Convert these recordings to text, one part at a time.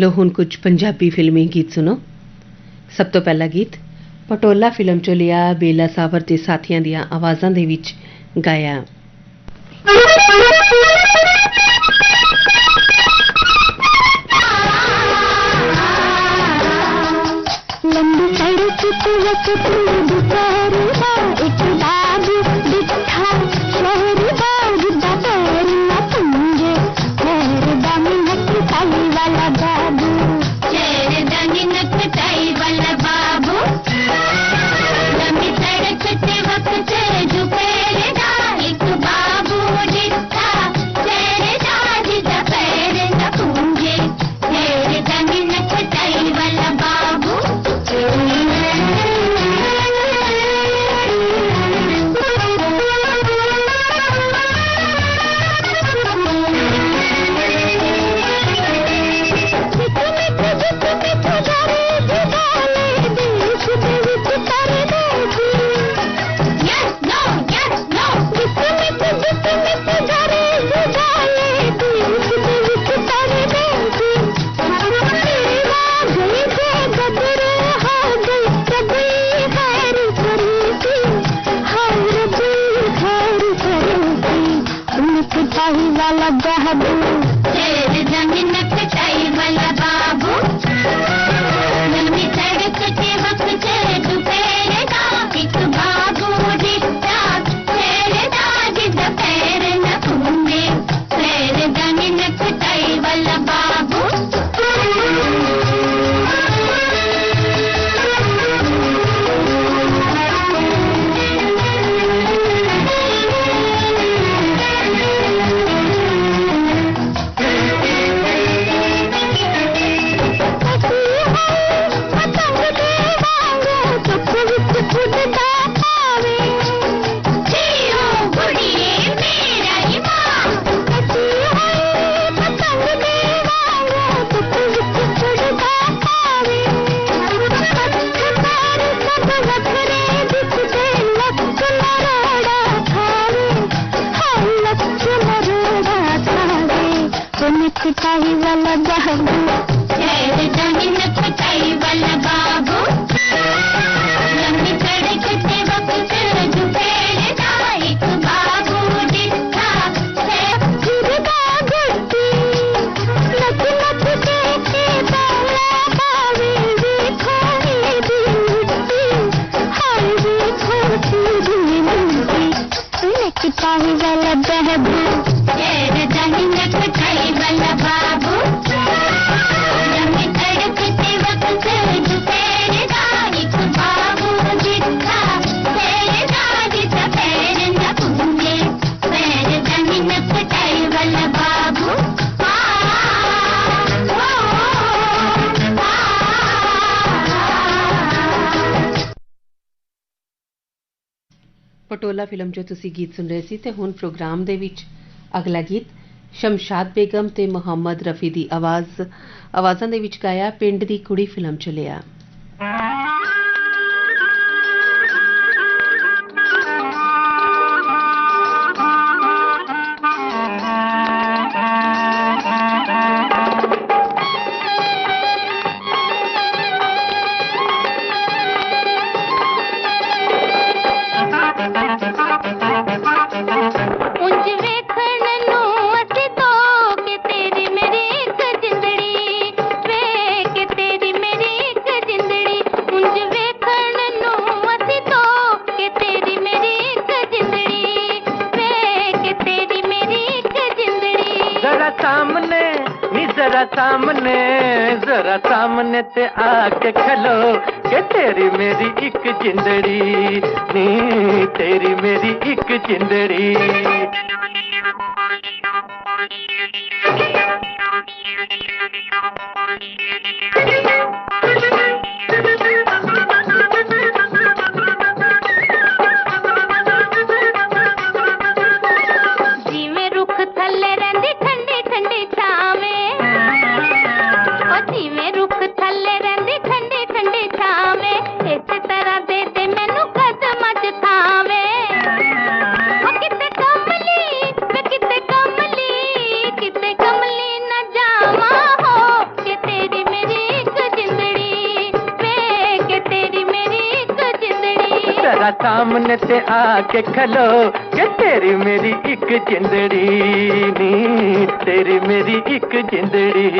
लो हूँ कुछ पंजाबी फिल्मी गीत सुनो। सब तो पहला गीत, पटोला फ़िल्म चो लिया बेला सावर के साथियों दवाजा के गाया। लंबी ਪਟੋਲਾ ਫਿਲਮ ਜੋ ਤੁਸੀਂ ਗੀਤ ਸੁਣ ਰਹੇ ਸੀ ਤੇ ਹੁਣ ਪ੍ਰੋਗਰਾਮ ਦੇ ਵਿੱਚ ਅਗਲਾ ਗੀਤ ਸ਼ਮਸ਼ਾਦ ਬੇਗਮ ਤੇ ਮੁਹੰਮਦ ਰਫੀ ਦੀ ਆਵਾਜ਼, ਆਵਾਜ਼ਾਂ ਦੇ ਵਿੱਚ ਗਾਇਆ ਪਿੰਡ ਦੀ ਕੁੜੀ ਫਿਲਮ ਚ ਲਿਆ। जरा सामने जरा सामने ते आके खलो के तेरी मेरी एक चिंदड़ी, नी तेरी मेरी एक चिंदड़ी। ਜ਼ਰਾ ਸਾਹਮਣੇ ਤੇ ਆ ਕੇ ਖਲੋ ਕਿ ਤੇਰੀ ਮੇਰੀ ਇੱਕ ਜਿੰਦੜੀ ਨੀ ਤੇਰੀ ਮੇਰੀ ਇੱਕ ਜਿੰਦੜੀ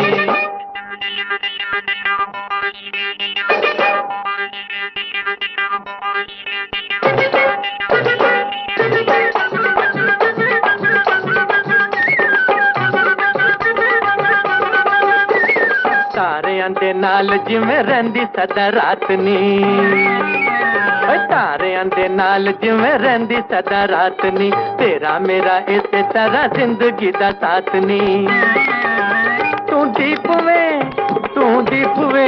ਤਾਰਿਆਂ ਦੇ ਨਾਲ ਜਿਵੇਂ ਰਹਿੰਦੀ ਸਦਾ ਰਾਤ ਨੀ ਓਏ ਤਾਰਿਆਂ ਦੇ ਨਾਲ ਜਿਵੇਂ ਰਹਿੰਦੀ ਸਦਾ ਰਾਤ ਨੀ ਤੇਰਾ ਮੇਰਾ ਇਸੇ ਤਰ੍ਹਾਂ ਜ਼ਿੰਦਗੀ ਦਾ ਸਾਥ ਨੀ ਤੂੰ ਦੀਪ ਵੇ ਤੂੰ ਦੀਪ ਵੇ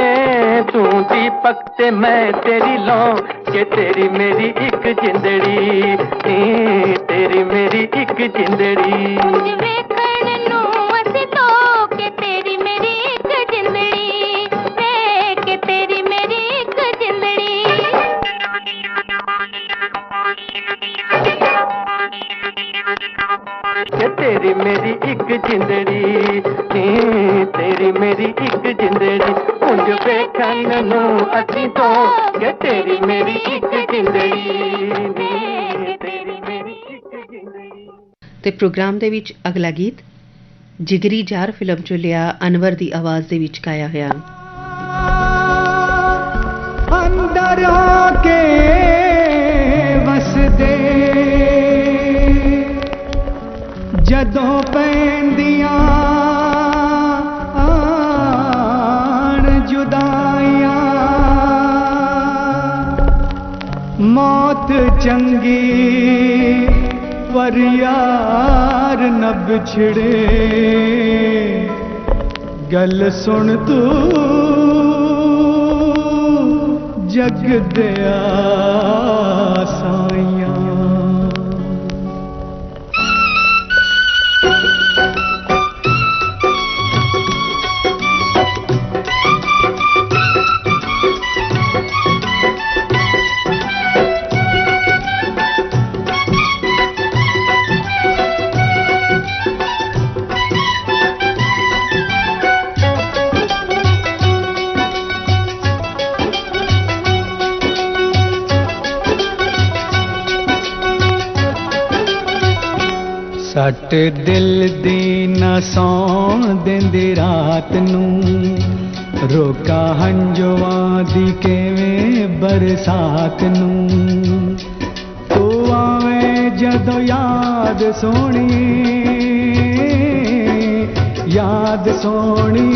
ਤੂੰ ਦੀਪਕ ਤੇ ਮੈਂ ਤੇਰੀ ਲੋ ਕਿ ਤੇਰੀ ਮੇਰੀ ਇੱਕ ਜਿੰਦੜੀ ਨੀ ਤੇਰੀ ਮੇਰੀ ਇੱਕ ਜਿੰਦੜੀ ਕਿ ਤੇਰੀ ਮੇਰੀ ਇੱਕ ਜਿੰਦੜੀ ਨੀ ਤੇਰੀ ਮੇਰੀ ਇੱਕ ਜਿੰਦੜੀ। ਉਂਝ ਵੇਖਣ ਨੂੰ ਅਸੀਂ ਤੋਂ ਕਿ ਤੇਰੀ ਮੇਰੀ ਇੱਕ ਜਿੰਦੜੀ ਨੀ ਤੇਰੀ ਮੇਰੀ ਇੱਕ ਜਿੰਦੜੀ। ਤੇ ਪ੍ਰੋਗਰਾਮ ਦੇ ਵਿੱਚ ਅਗਲਾ ਗੀਤ ਜਿਗਰੀ ਜਾਰ ਫਿਲਮ ਚੋਂ ਲਿਆ ਅਨਵਰ ਦੀ ਆਵਾਜ਼ ਦੇ ਵਿੱਚ ਗਾਇਆ ਹੋਇਆ। ਅੰਦਰ ਆ ਕੇ ਜਦੋਂ ਪੈਂਦੀਆਂ ਆਣ ਜੁਦਾਈਆਂ, ਮੌਤ ਚੰਗੀ ਪਰ ਯਾਰ ਨ ਵਿਛੜੇ। ਗੱਲ ਸੁਣ ਤੂੰ ਜਗ ਦਿਆ ਸਾਈਆਂ। ਸੱਟ ਦਿਲ ਦੀ ਨਾ ਸੌਣ ਦਿੰਦੀ ਰਾਤ ਨੂੰ। ਰੋਕਾ ਹੰਝੂਆਂ ਦੀ ਕਿਵੇਂ ਬਰਸਾਤ ਨੂੰ। ਤੂੰ ਆਵੇਂ ਜਦੋਂ ਯਾਦ ਸੋਹਣੀ ਯਾਦ ਸੋਹਣੀ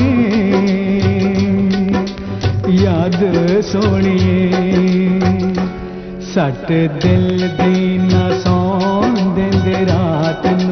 ਯਾਦ ਸੋਹਣੀ। ਸੱਟ ਦਿਲ ਦੀ ਨਾ ਸੌਣ ਦਿੰਦੇ ਰਾਤ ਨੂੰ।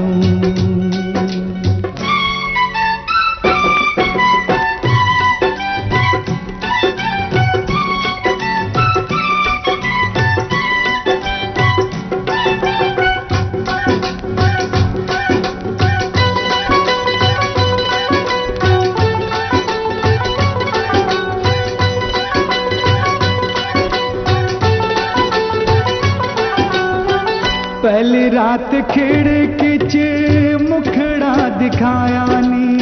ਖਿੜਕੀ 'ਚ ਮੁਖੜਾ ਦਿਖਾਇਆ ਨੀ।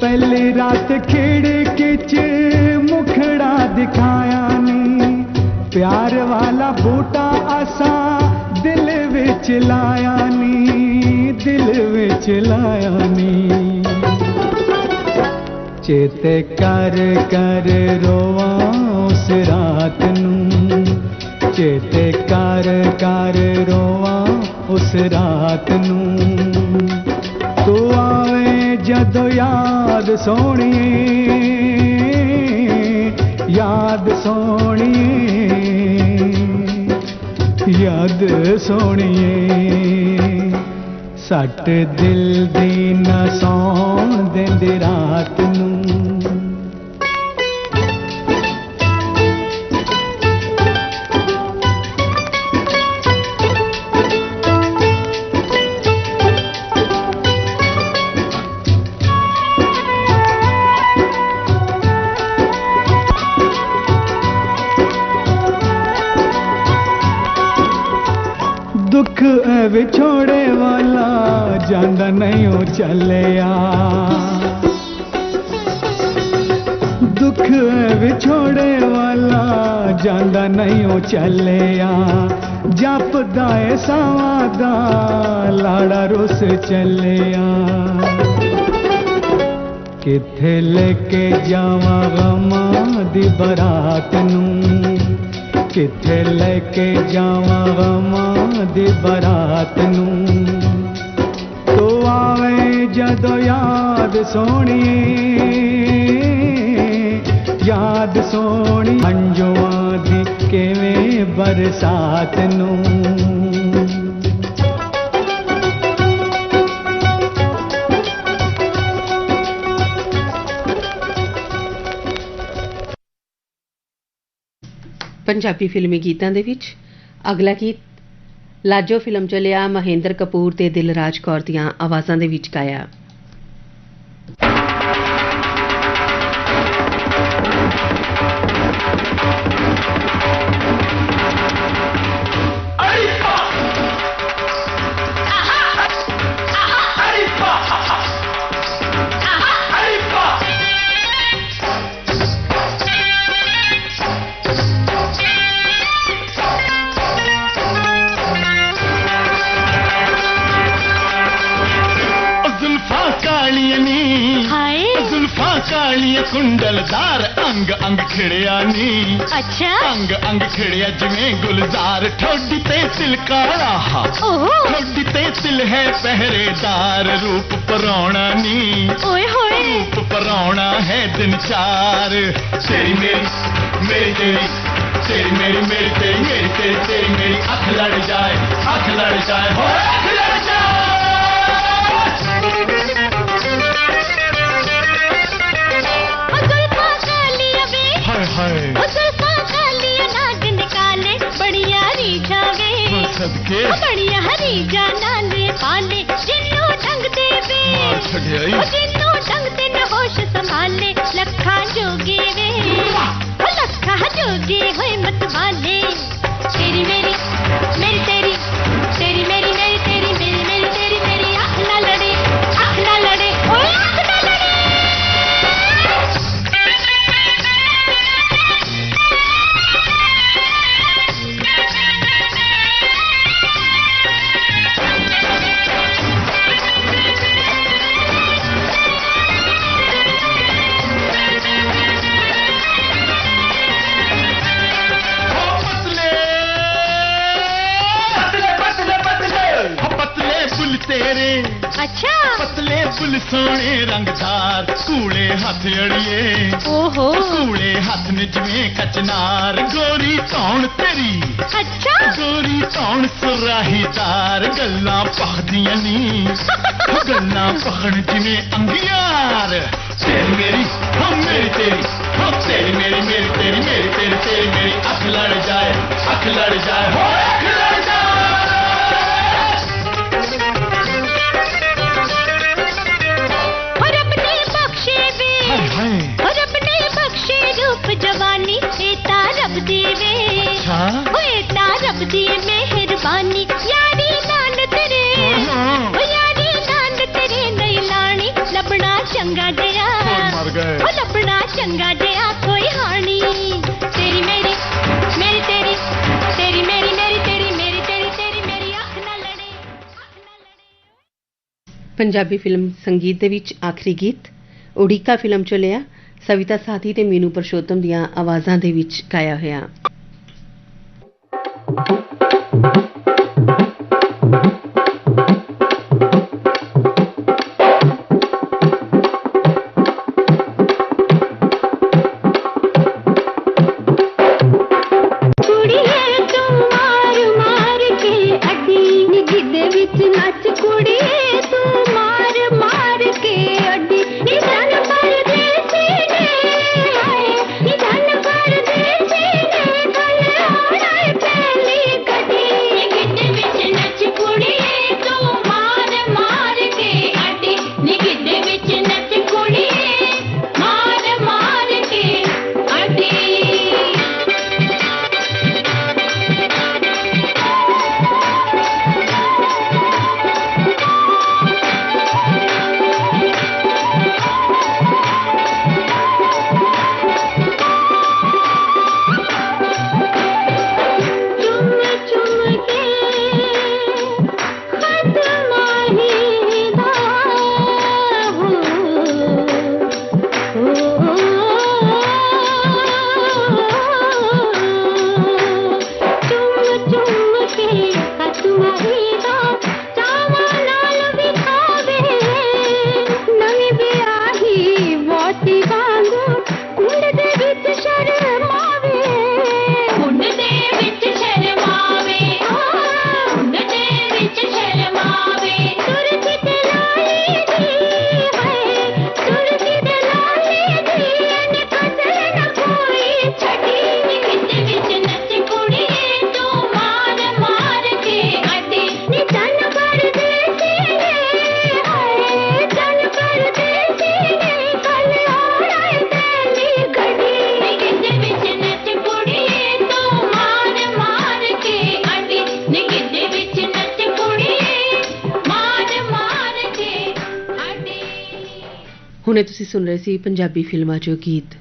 ਪਹਿਲੀ ਰਾਤ ਖਿੜਕੀ 'ਚ ਮੁਖੜਾ ਦਿਖਾਇਆ ਨੀ। ਪਿਆਰ ਵਾਲਾ ਬੂਟਾ ਅਸਾਂ ਦਿਲ ਵਿੱਚ ਲਾਇਆ ਨੀ, ਦਿਲ ਵਿੱਚ ਲਾਇਆ ਨੀ। ਚੇਤੇ ਕਰ ਕਰ ਰੋਵਾਂ ਉਸ ਰਾਤ ਨੂੰ, ਚੇਤੇ ਕਰ ਕਰ ਰੋਵਾਂ ਉਸ ਰਾਤ ਨੂੰ। ਤੂੰ ਆਵੇਂ ਜਦੋਂ ਯਾਦ ਸੋਹਣੀਏ ਯਾਦ ਸੋਹਣੀਏ ਯਾਦ ਸੋਹਣੀਏ ਸੱਟ ਦਿਲ ਦੀ ਨਾ ਸੌਣ ਦਿੰਦੇ ਰਾਤ ਨੂੰ। ਵਿਛੋੜੇ ਵਾਲਾ ਜਾਂਦਾ ਨਹੀਂ ਉਹ ਚੱਲਿਆ ਦੁੱਖ ਦੁੱਖ ਵਿਛੋੜੇ ਵਾਲਾ ਜਾਂਦਾ ਨਹੀਂ ਉਹ ਚੱਲਿਆ ਜਪਦਾ ਏ ਸਾਵਾਂ ਦਾ ਲਾੜਾ ਰੁੱਸ ਚੱਲਿਆ ਕਿੱਥੇ ਲੈ ਕੇ ਜਾਵਾਂ ਗਮਾਂ ਦੀ ਬਰਾਤ ਨੂੰ ਕਿੱਥੇ ਲੈ ਕੇ ਜਾਵਾਂ ਗਮਾਂ ਦੀ ਬਰਾਤ ਨੂੰ? ਤੂੰ ਆਵੇਂ ਜਦੋਂ ਯਾਦ ਸੋਹਣੀਏ ਯਾਦ ਸੋਹਣੀ ਅੰਜੂਆਂ ਦੀ ਕਿਵੇਂ ਬਰਸਾਤ ਨੂੰ? ਪੰਜਾਬੀ ਫਿਲਮੀ ਗੀਤਾਂ ਦੇ ਵਿੱਚ। ਅਗਲਾ ਗੀਤ, ਲਾਜੋ ਫਿਲਮ ਚਲਿਆ ਮਹੇਂਦਰ ਕਪੂਰ ਤੇ ਦਿਲਰਾਜ ਕੌਰ ਦੀਆਂ ਆਵਾਜ਼ਾਂ ਦੇ ਵਿੱਚ ਗਾਇਆ। अच्छा। अंग अंग खिड़िया जिमें गुलजार ठोडी ते सिलका ठोडी ते सिल है पहरेदार रूप परोना नी ओए होए। रूप परोना है दिन चार। तेरी मेरी मेरी तेरी तेरी मेरी मेरी तेरी मेरी तेरी मेरी। अख लड़ जाए अख लड़ जाए हो अख लड़ जाए। सबके बढ़िया हरी जाना ले पाले जिन्नो ढंग दे बे हाँ, अच्छा जिन्नो दे न होश संभाले ਅੱਛਾ ਪਤਲੇ ਫੁੱਲ ਸੋਹਣੇ ਰੰਗਦਾਰ ਕੂਲੇ ਹੱਥ ਅੜੀਏ ਓਹੋ ਕੂਲੇ ਹੱਥ ਨੇ ਜਿਵੇਂ ਕਚਨਾਰ ਗੋਰੀ ਧੌਣ ਤੇਰੀ ਅੱਛਾ ਗੋਰੀ ਧੌਣ ਸੁਰਾਹੀਦਾਰ ਗੱਲਾਂ ਪਖਦੀਆਂ ਨੀ ਉਹ ਗੱਲਾਂ ਪਖਣ ਜਿਵੇਂ ਅੰਗਿਆਰ ਤੇਰੀ ਮੇਰੀ ਹਾਂ ਮੇਰੀ ਤੇਰੀ ਹਾਂ ਤੇਰੀ ਮੇਰੀ ਮੇਰੀ ਤੇਰੀ ਮੇਰੀ ਤੇਰੀ ਤੇਰੀ ਮੇਰੀ ਅੱਖ ਲੜ ਜਾਏ ਅੱਖ ਲੜ ਜਾਏ ਹੋ ਪੰਜਾਬੀ ਫਿਲਮ ਸੰਗੀਤ ਦੇ ਵਿੱਚ ਆਖਰੀ ਗੀਤ ਉੜੀਕਾ ਫਿਲਮ ਚਲਿਆ ਸਵਿਤਾ ਸਾਥੀ ਤੇ ਮੀਨੂ ਪਰਸ਼ੋਤਮ ਦੀਆਂ ਆਵਾਜ਼ਾਂ ਦੇ ਵਿੱਚ ਗਾਇਆ ਹੋਇਆ। ਹੁਣੇ ਤੁਸੀਂ ਸੁਣ ਰਹੇ ਸੀ ਪੰਜਾਬੀ ਫਿਲਮਾਂ 'ਚੋਂ ਗੀਤ।